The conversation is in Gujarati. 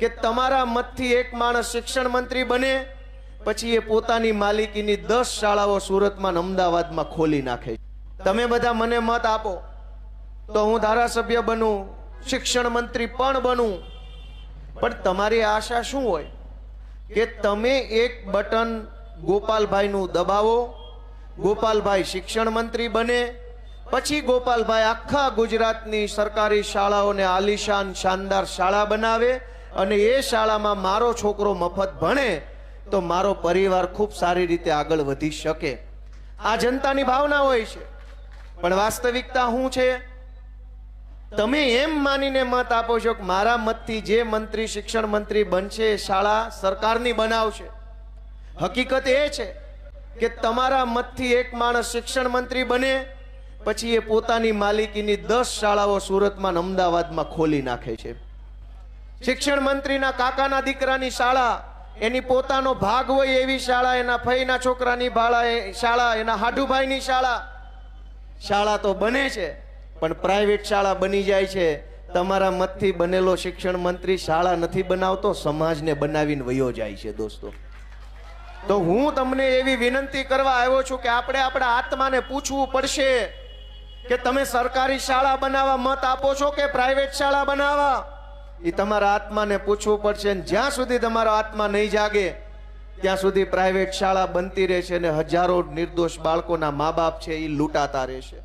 કે તમારા મતથી એક માણસ શિક્ષણ મંત્રી બને, પછી એ પોતાની માલિકીની દસ શાળાઓ સુરતમાં અમદાવાદમાં ખોલી નાખે. તમે બધા મને મત આપો, તો હું ધારાસભ્ય બનું, શિક્ષણ મંત્રી પણ બનું પણ તમારી આશા શું હોય કે તમે એક બટન ગોપાલભાઈનું દબાવો, ગોપાલભાઈ શિક્ષણ મંત્રી બને, પછી ગોપાલભાઈ આખા ગુજરાતની સરકારી શાળાઓને આલિશાન, શાનદાર શાળા બનાવે અને એ શાળામાં મારો છોકરો મફત ભણે, તો મારો પરિવાર ખૂબ સારી રીતે આગળ વધી શકે. આ જનતાની ભાવના હોય છે. પણ વાસ્તવિકતા શું છે? તમે એમ માનીને મત આપો છો કે મારા મતથી જે મંત્રી, શિક્ષણ મંત્રી બનશે શાળા સરકારની બનાવશે. હકીકત એ છે કે તમારા મતથી એક માણસ શિક્ષણ મંત્રી બને, પછી એ પોતાની માલિકીની દસ શાળાઓ સુરતમાં અમદાવાદમાં ખોલી નાખે છે. શિક્ષણ મંત્રીના કાકાના દીકરાની શાળા, એની પોતાનો ભાગ હોય એવી શાળા, એના ફઈના છોકરાની ભાળા શાળા, એના હાડુભાઈની શાળા. શાળા તો બને છે, પણ પ્રાઇવેટ શાળા બની જાય છે. તમારા મતથી બનેલો શિક્ષણ મંત્રી શાળા નથી બનાવતો, સમાજને બનાવીને વયો જાય છે દોસ્તો. તો હું તમને એવી વિનંતી કરવા આવ્યો છું કે આપણે આપણા આત્માને પૂછવું પડશે કે તમે સરકારી શાળા બનાવવા મત આપો છો કે પ્રાઇવેટ શાળા બનાવવા? એ તમારા આત્માને પૂછવું પડશે ને જ્યાં સુધી તમારો આત્મા નહીં જાગે, ત્યાં સુધી પ્રાઇવેટ શાળા બનતી રહેશે અને હજારો નિર્દોષ બાળકોના મા બાપ છે એ લૂંટાતા રહેશે.